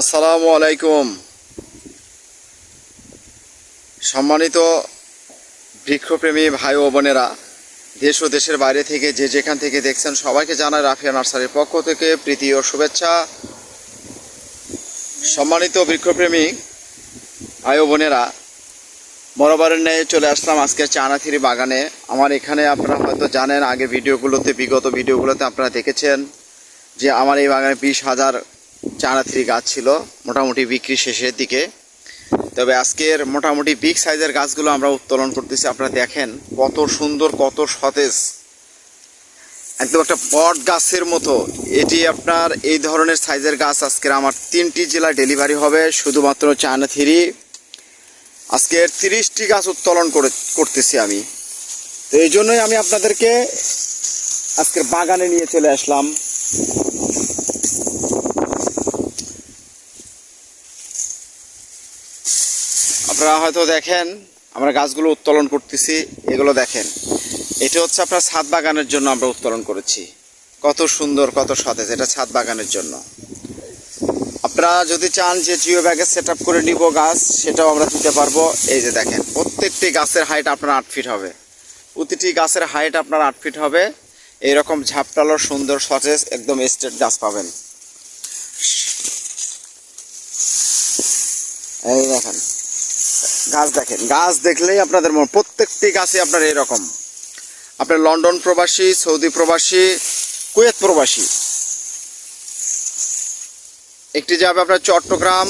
আসসালামু আলাইকুম। সম্মানিত বৃক্ষপ্রেমী ভাই ও বোনেরা, দেশ ও দেশের বাইরে থেকে যে যেখান থেকে দেখছেন সবাইকে জানায় রাফিয়া নার্সারির পক্ষ থেকে প্রীতি ও শুভেচ্ছা। সম্মানিত বৃক্ষপ্রেমী ভাই ও বোনেরা বরাবরের ন্যায় চলে আসলাম আজকে চানাথিরি বাগানে। আমার এখানে আপনারা হয়তো জানেন, আগে ভিডিওগুলোতে, বিগত ভিডিওগুলোতে আপনারা দেখেছেন যে আমার এই বাগানে বিশ হাজার চানাথিরি গাছ ছিল, মোটামুটি বিক্রি শেষের দিকে। তবে আজকের মোটামুটি বিগ সাইজের গাছগুলো আমরা উত্তোলন করতেছি। আপনারা দেখেন কত সুন্দর, কত সতেজ। একদম একটা বট গাছের মতো। এটি আপনার এই ধরনের সাইজের গাছ আজকের আমার তিনটি জেলায় ডেলিভারি হবে, শুধুমাত্র চায়না থ্রি আজকের তিরিশটি গাছ উত্তোলন করে, করতেছি আমি। তো এই জন্যই আমি আপনাদেরকে আজকের বাগানে নিয়ে চলে আসলাম। আপনারা হয়তো দেখেন, আমরা গাছগুলো উত্তোলন করতেছি, এগুলো দেখেন। এটা হচ্ছে আপনার ছাদ বাগানের জন্য আমরা উত্তোলন করেছি। কত সুন্দর, কত সতেজ, এটা ছাদ বাগানের জন্য। আপনারা যদি চান যে জিও ব্যাগে সেট করে নিব গাছ, সেটাও আমরা দিতে পারব। এই যে দেখেন, প্রত্যেকটি গাছের হাইট আপনার আট ফিট হবে। প্রতিটি গাছের হাইট আপনার আট ফিট হবে। এইরকম ঝাপটালো, সুন্দর, সতেজ, একদম স্টেট গাছ পাবেন। এই দেখেন। গাছ দেখেন, গাছ দেখলেই আপনাদের মন, প্রত্যেকটি গাছে আপনার এরকম। আপনার লন্ডন প্রবাসী, সৌদি প্রবাসী, কুয়েত প্রবাসী। একটি যাবে আপনার চট্টগ্রাম,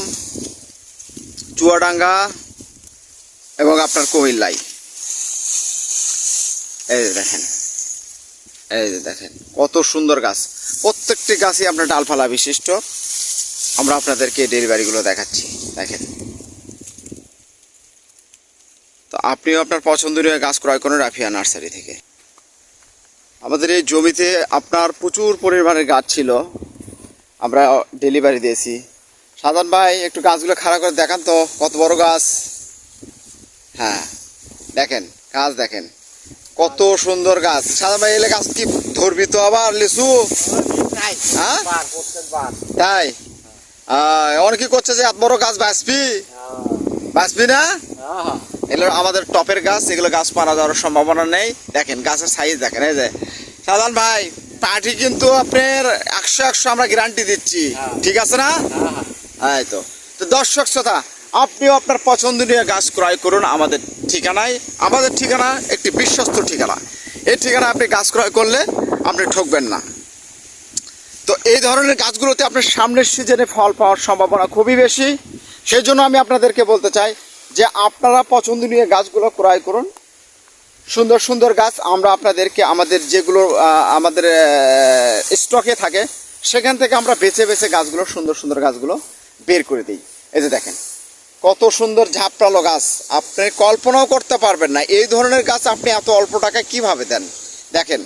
চুয়াডাঙ্গা এবং আপনার কুমিল্লাই এই যে দেখেন, এই যে দেখেন, কত সুন্দর গাছ। প্রত্যেকটি গাছই আপনার ডালপালা বিশিষ্ট। আমরা আপনাদেরকে ডেলিভারিগুলো দেখাচ্ছি। দেখেন তো আপনিও আপনার পছন্দনীয় গাছ ক্রয় করেন রাফিয়া নার্সারি থেকে। আমাদের এই জমিতে আপনার প্রচুর পরিমাণের গাছ ছিল। আমরা ডেলিভারি দিয়েছি। সাধারণ ভাই একটু গাছগুলো খাড়া করে দেখান তো কত বড় গাছ? হ্যাঁ দেখেন গাছ দেখেন। কত সুন্দর গাছ। সাধারণ ভাই এলে গাছ কি ধরবি তো আবার লিচু? হ্যাঁ? তাই? অনেকে করছে যে এত বড় গাছ বাঁচবি? বাঁচবি না? এগুলো আমাদের টপের গাছ এগুলো গাছ মারা যাওয়ার সম্ভাবনা নেই। দেখেন গাছের সাইজ দেখেন এই যে। সাধারণ ভাই পার্টি কিন্তু আপনার একশো একশো আমরা গ্যারান্টি দিচ্ছি। ঠিক আছে না? এই তো। তো দর্শক শ্রোতা আপনিও আপনার পছন্দনীয় গাছ ক্রয় করুন আমাদের ঠিকানায়। আমাদের ঠিকানা একটি বিশ্বস্ত ঠিকানা। এই ঠিকানা আপনি গাছ ক্রয় করলে আপনি ঠকবেন না। তো এই ধরনের গাছগুলোতে আপনার সামনের সিজনে ফল পাওয়ার সম্ভাবনা খুবই বেশি। সেই জন্য আমি আপনাদেরকে বলতে চাই যে আপনারা পছন্দনীয় গাছগুলো ক্রয় করুন। সুন্দর সুন্দর গাছ আমরা আপনাদেরকে আমাদের যেগুলো আমাদের স্টকে থাকে, সেখান থেকে আমরা বেছে বেছে গাছগুলো, সুন্দর সুন্দর গাছগুলো বের করে দিই। এই যে দেখেন, কত সুন্দর ঝাপটালো গাছ। আপনি কল্পনাও করতে পারবেন না, এই ধরনের গাছ আপনি এত অল্প টাকায় কীভাবে দেন? দেখেন,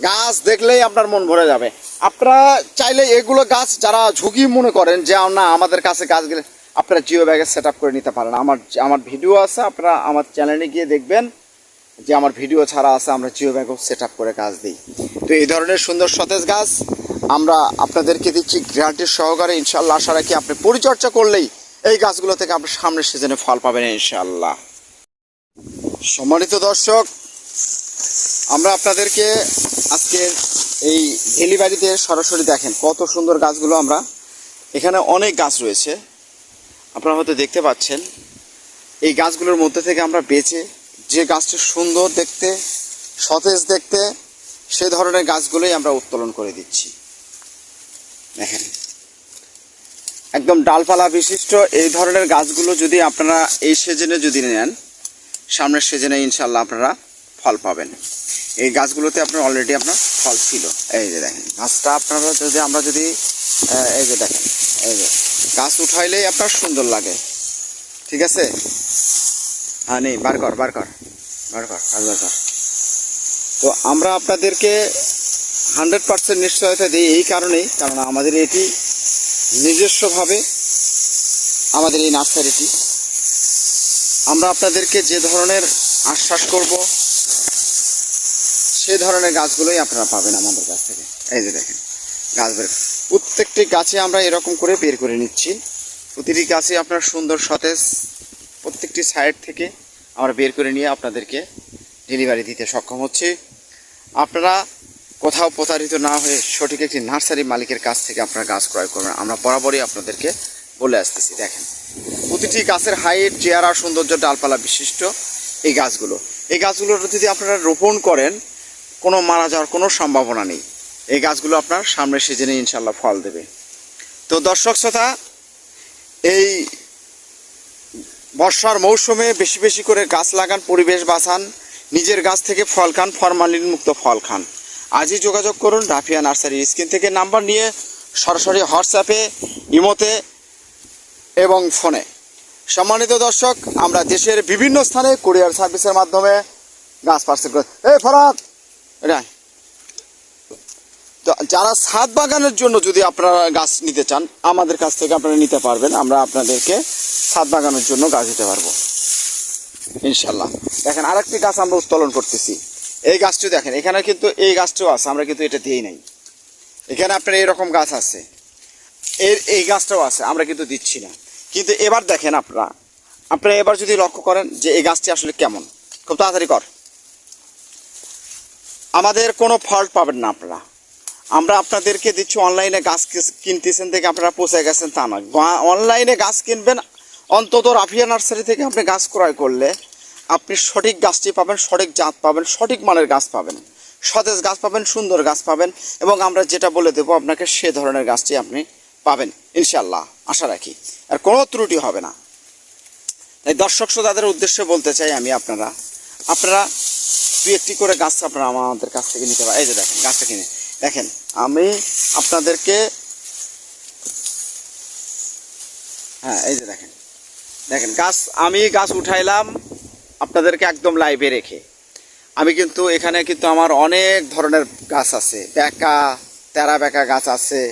গাছ দেখলেই আপনার মন ভরে যাবে। আপনারা চাইলে এগুলো গাছ যারা ঝুঁকি মনে করেন যে, না, আমাদের কাছে গাছগুলো আপনারা জিও ব্যাগে সেট করে নিতে পারেন। আমার আমার ভিডিও আছে, আপনারা আমার চ্যানেলে গিয়ে দেখবেন যে আমার ভিডিও ছাড়া আছে, আমরা জিও ব্যাগও সেট করে গাছ দিই। তো এই ধরনের সুন্দর সতেজ গাছ আমরা আপনাদেরকে দিচ্ছি গ্যারান্টির সহকারে। ইনশাল্লাহ আশা রাখি আপনি পরিচর্যা করলেই এই গাছগুলো থেকে আপনি সামনের সিজনে ফল পাবেন ইনশাল্লাহ সম্মানিত দর্শক, আমরা আপনাদেরকে আজকে এই ডেলিভারিতে সরাসরি দেখেন কত সুন্দর গাছগুলো আমরা। এখানে অনেক গাছ রয়েছে। আপনারা হয়তো দেখতে পাচ্ছেন, এই গাছগুলোর মধ্যে থেকে আমরা বেছে যে গাছটি সুন্দর দেখতে, সতেজ দেখতে, সে ধরনের গাছগুলোই আমরা উত্তোলন করে দিচ্ছি। দেখেন, একদম ডালপালা বিশিষ্ট এই ধরনের গাছগুলো যদি আপনারা এই সিজনে যদি নেন, সামনের সিজনে ইনশাল্লাহ আপনারা ফল পাবেন। এই গাছগুলোতে আপনার অলরেডি আপনার ফল ছিল। এই যে দেখেন, গাছটা আপনারা যদি, আমরা যদি এই যে দেখেন, এই যে। গাছ উঠাইলেই আপনার সুন্দর লাগে। ঠিক আছে? হ্যাঁ নেই, বার কর বার কর বার কর আর বার কর। তো আমরা আপনাদেরকে হান্ড্রেড পার্সেন্ট নিশ্চয়তা দিই এই কারণেই কারণ আমাদের এটি নিজস্বভাবে আমাদের এই নার্সারিটি। আমরা আপনাদেরকে যে ধরনের আশ্বাস করব, সে ধরনের গাছগুলোই আপনারা পাবেন আমাদের কাছ থেকে। এই যে দেখেন, গাছ বের প্রত্যেকটি গাছে আমরা এরকম করে বের করে নিচ্ছি। প্রতিটি গাছে আপনার সুন্দর সতেজ প্রত্যেকটি সাইড থেকে আমরা বের করে নিয়ে আপনাদেরকে ডেলিভারি দিতে সক্ষম হচ্ছি। আপনারা কোথাও প্রতারিত না হয়ে সঠিক একটি নার্সারি মালিকের কাছ থেকে আপনারা গাছ ক্রয় করবেন। আমরা বরাবরই আপনাদেরকে বলে আসতেছি, দেখেন। প্রতিটি গাছের হাইট চেয়ারা সৌন্দর্য, ডালপালা বিশিষ্ট এই গাছগুলো। এই গাছগুলো যদি আপনারা রোপণ করেন, কোনো মারা যাওয়ার কোনো সম্ভাবনা নেই। এই গাছগুলো আপনার সামনের সিজনে ইনশাল্লাহ ফল দেবে। তো দর্শক শ্রোতা, এই বর্ষার মৌসুমে বেশি বেশি করে গাছ লাগান, পরিবেশ বাঁচান, নিজের গাছ থেকে ফল খান ফরমালিন মুক্ত ফল খান। আজই যোগাযোগ করুন রাফিয়া নার্সারি স্ক্রিন থেকে নাম্বার নিয়ে সরাসরি হোয়াটসঅ্যাপে, ইমোতে এবং ফোনে। সম্মানিত দর্শক, আমরা দেশের বিভিন্ন স্থানে কুরিয়ার সার্ভিসের মাধ্যমে গাছ পার্সেল করে এই ফরাত আয়। তো যারা ছাদ বাগানের জন্য যদি আপনারা গাছ নিতে চান, আমাদের কাছ থেকে আপনারা নিতে পারবেন। আমরা আপনাদেরকে ছাদ বাগানের জন্য গাছ দিতে পারব। ইনশাল্লাহ দেখেন, আরেকটি গাছ আমরা উত্তোলন করতেছি। এই গাছটি দেখেন, এখানে কিন্তু এই গাছটিও আছে, আমরা কিন্তু এটা দিয়েই নাই। এখানে আপনার এরকম গাছ আছে। এর, এই গাছটাও আছে, আমরা কিন্তু দিচ্ছি না। কিন্তু এবার দেখেন আপনারা আপনারা এবার যদি লক্ষ্য করেন যে এই গাছটি আসলে কেমন, খুব তাড়াতাড়ি কর। আমাদের কোনো ফল্ট পাবেন না আপনারা। আমরা আপনাদেরকে দিচ্ছি অনলাইনে গাছ কিনতেছেন থেকে আপনারা পৌঁছে গেছেন তা নয়। অনলাইনে গাছ কিনবেন, অন্তত রাফিয়া নার্সারি থেকে আপনি গাছ ক্রয় করলে আপনি সঠিক গাছটি পাবেন, সঠিক জাত পাবেন, সঠিক মানের গাছ পাবেন। সতেজ গাছ পাবেন, সুন্দর গাছ পাবেন এবং আমরা যেটা বলে দেবো, আপনাকে সে ধরনের গাছটি আপনি পাবেন ইনশাল্লাহ আশা রাখি। আর কোনো ত্রুটি হবে না। তাই দর্শক শ্রোতাদের উদ্দেশ্যে বলতে চাই আমি আপনারা আপনারা দু একটি করে গাছ আপনারা আমাদের কাছ থেকে নিতে পারেন। এই যে দেখেন, গাছটা কিনে। দেখেন আমি আপনাদেরকে হ্যাঁ এই যে দেখেন। দেখেন, গাছ, আমি গাছ উঠাইলাম আপনাদেরকে একদম লাইভে রেখে। আমি কিন্তু এখানে কিন্তু আমার অনেক ধরনের গাছ আছে। বেকা তেরা বেকা গাছ আছে।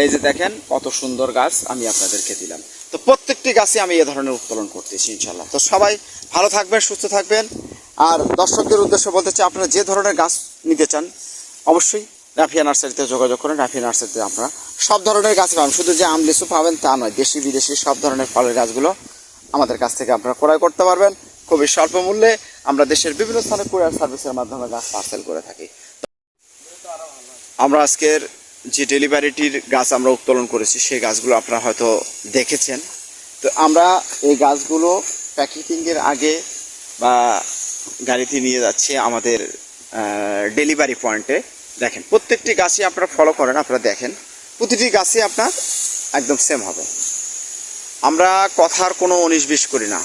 এই যে দেখেন, কত সুন্দর গাছ আমি আপনাদেরকে দিলাম। তো প্রত্যেকটি গাছে আমি এ ধরনের উত্তোলন করতেছি ইনশাল্লাহ তো সবাই ভালো থাকবেন, সুস্থ থাকবেন। আর দর্শকদের উদ্দেশ্য বলতে চাই, আপনারা যে ধরনের গাছ নিতে চান অবশ্যই রাফিয়া নার্সারিতে যোগাযোগ করেন, রাফিয়া নার্সারিতে আপনারা সব ধরনের গাছ পাবেন। শুধু যে আম, লিচু পাবেন তা নয়, দেশি, বিদেশি সব ধরনের ফলের গাছগুলো আমাদের কাছ থেকে আপনারা ক্রয় করতে পারবেন। খুবই স্বল্প মূল্যে আমরা দেশের বিভিন্ন স্থানে কুরিয়ার সার্ভিসের মাধ্যমে গাছ পার্সেল করে থাকি। আমরা আজকের যে ডেলিভারিটির গাছ আমরা উত্তোলন করেছি, সেই গাছগুলো আপনারা হয়তো দেখেছেন। তো আমরা এই গাছগুলো প্যাকেটিংয়ের আগে বা গাড়িতে নিয়ে যাচ্ছি আমাদের ডেলিভারি পয়েন্টে। দেখেন, প্রত্যেকটি গাছই আপনারা ফলো করেন, আপনারা দেখেন, প্রতিটি গাছই আপনার একদম সেম হবে। আমরা কথার কোনো উনিশ বিশ করি না।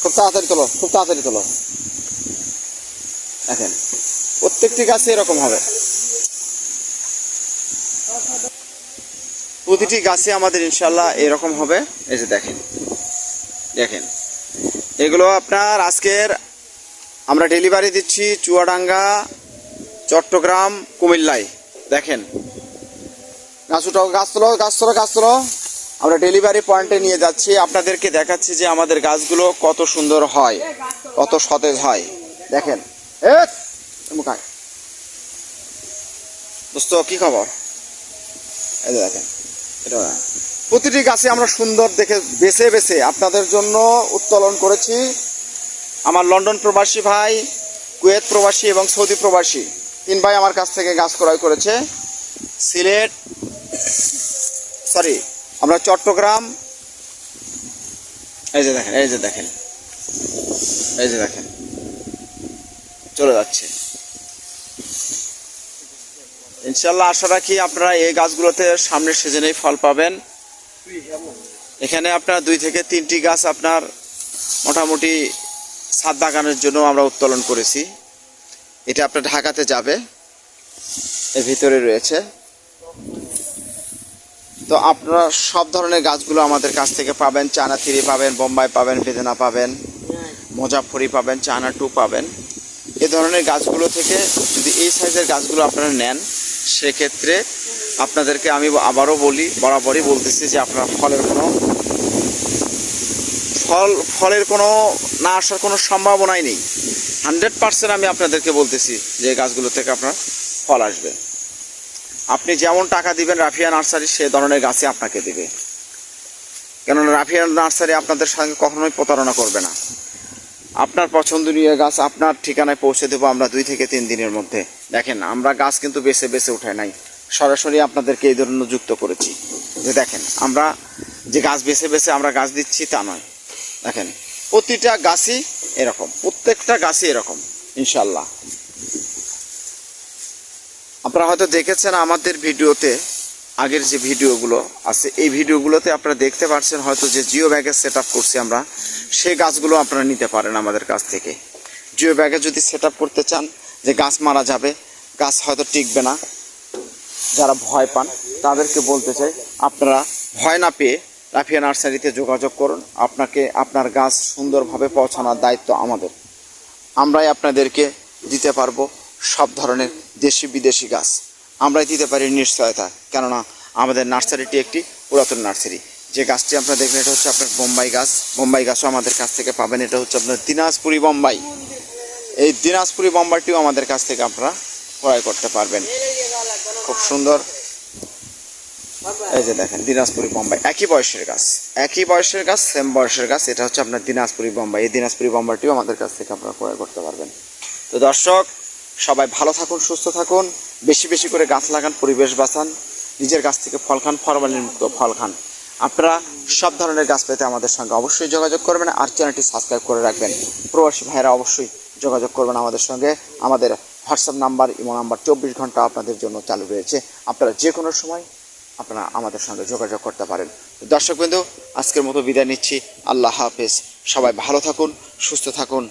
খুব তাড়াতাড়ি তোলো, খুব তাড়াতাড়ি তোলো। দেখেন, প্রত্যেকটি গাছে এরকম হবে। প্রতিটি গাছে আমাদের ইনশাল্লাহ এরকম হবে। এই যে দেখেন দেখেন, এগুলো আপনার আজকের আমরা ডেলিভারি দিচ্ছি চুয়াডাঙ্গা, চট্টগ্রাম, কুমিল্লায়। দেখেন। গাছ উঠাও গাছ তোলো গাছ তোলো গাছ তোলো আমরা ডেলিভারি পয়েন্টে নিয়ে যাচ্ছি। আপনাদেরকে দেখাচ্ছি যে আমাদের গাছগুলো কত সুন্দর হয়, কত সতেজ হয়। দেখেন। এ মুখায় দোস্ত, কি খবর? দেখেন, এটা প্রতিটি গাছে আমরা সুন্দর দেখে বেছে বেছে আপনাদের জন্য উত্তোলন করেছি। আমার লন্ডন প্রবাসী ভাই, কুয়েত প্রবাসী এবং সৌদি প্রবাসী, তিন ভাই আমার কাছ থেকে গাছ ক্রয় করেছে। সিলেট সরি আমরা চট্টগ্রাম, এই যে দেখেন, এই যে দেখেন, এই যে দেখেন, চলে যাচ্ছে। ইনশাল্লাহ আশা রাখি আপনারা এই গাছগুলোতে সামনের সিজনেই ফল পাবেন। এখানে আপনার দুই থেকে তিনটি গাছ আপনার মোটামুটি ছাদ বাগানের জন্য আমরা উত্তোলন করেছি। এটা আপনার ঢাকাতে যাবে। এর ভিতরে রয়েছে। তো আপনারা সব ধরনের গাছগুলো আমাদের কাছ থেকে পাবেন। চায়না থ্রি পাবেন, বোম্বাই পাবেন বেদেনা পাবেন, মোজাফরি পাবেন, চায়না টু পাবেন। এ ধরনের গাছগুলো থেকে যদি এই সাইজের গাছগুলো আপনারা নেন, সেক্ষেত্রে আপনাদেরকে আমি আবারও বলি, বরাবরই বলতেছি যে আপনারা ফলের কোনো ফল, ফলের কোনো, না আসার কোনো সম্ভাবনাই নেই। হান্ড্রেড পার্সেন্ট আমি আপনাদেরকে বলতেছি যে গাছগুলো থেকে আপনার ফল আসবে। আপনি যেমন টাকা দিবেন, রাফিয়া নার্সারি সে ধরনের গাছই আপনাকে দেবে। কেননা রাফিয়া নার্সারি আপনাদের সঙ্গে কখনোই প্রতারণা করবে না। আপনার পছন্দনীয় গাছ আপনার ঠিকানায় পৌঁছে দেবো আমরা দুই থেকে তিন দিনের মধ্যে। দেখেন, আমরা গাছ কিন্তু বেছে বেছে উঠাই নাই। সরাসরি আপনাদেরকে এই ধরনের যুক্ত করেছি। যে দেখেন, আমরা যে গাছ বেছে বেছে আমরা গাছ দিচ্ছি তা নয়। দেখেন, প্রতিটা গাছই এরকম, প্রত্যেকটা গাছই এরকম ইনশাল্লাহ আপনারা হয়তো দেখেছেন আমাদের ভিডিওতে, আগের যে ভিডিওগুলো আছে, এই ভিডিওগুলোতে আপনারা দেখতে পাচ্ছেন হয়তো যে জিও ব্যাগে সেট করছি আমরা সেই গাছগুলো আপনারা নিতে পারেন আমাদের কাছ থেকে। জিও ব্যাগে যদি সেট করতে চান যে গাছ মারা যাবে, গাছ হয়তো টিকবে না, যারা ভয় পান, তাদেরকে বলতে চাই, আপনারা ভয় না পেয়ে রাফিয়া নার্সারিতে যোগাযোগ করুন। আপনাকে আপনার গাছ সুন্দরভাবে পৌঁছানোর দায়িত্ব আমাদের। আমরাই আপনাদেরকে দিতে পারব সব ধরনের দেশি বিদেশি গাছ। আমরাই দিতে পারি নিশ্চয়তা, কেননা আমাদের নার্সারিটি একটি পুরাতন নার্সারি। যে গাছটি আপনারা দেখবেন এটা হচ্ছে আপনার বোম্বাই গাছ। বোম্বাই গাছও আমাদের কাছ থেকে পাবেন। এটা হচ্ছে আপনার দিনাজপুরি বোম্বাই। এই দিনাজপুরি বোম্বাইটিও আমাদের কাছ থেকে আপনারা ক্রয় করতে পারবেন। খুব সুন্দর এই যে দেখেন, দিনাজপুরি বোম্বাই। একই বয়সের গাছ, একই বয়সের গাছ সেম বয়সের গাছ, এটা হচ্ছে আপনার দিনাজপুরি বোম্বাই। এই দিনাজপুরি বোম্বাইটিও আমাদের কাছ থেকে আপনারা ক্রয় করতে পারবেন। তো দর্শক, সবাই ভালো থাকুন, সুস্থ থাকুন, বেশি বেশি করে গাছ লাগান, পরিবেশ বাঁচান, নিজের গাছ থেকে ফল খান ফরমালিন মুক্ত ফল খান। আপনারা সব ধরনের গাছ পেতে আমাদের সঙ্গে অবশ্যই যোগাযোগ করবেন আর চ্যানেলটি সাবস্ক্রাইব করে রাখবেন। প্রবাসী ভাইয়েরা অবশ্যই যোগাযোগ করবেন আমাদের সঙ্গে। আমাদের হোয়াটসঅ্যাপ নাম্বার, ইমো নাম্বার চব্বিশ ঘণ্টা আপনাদের জন্য চালু রয়েছে। আপনারা যে কোনো সময় আপনারা আমাদের সঙ্গে যোগাযোগ করতে পারেন। দর্শকবৃন্দ, আজকের মতো বিদায় নিচ্ছি। আল্লাহ হাফেজ। সবাই ভালো থাকুন, সুস্থ থাকুন।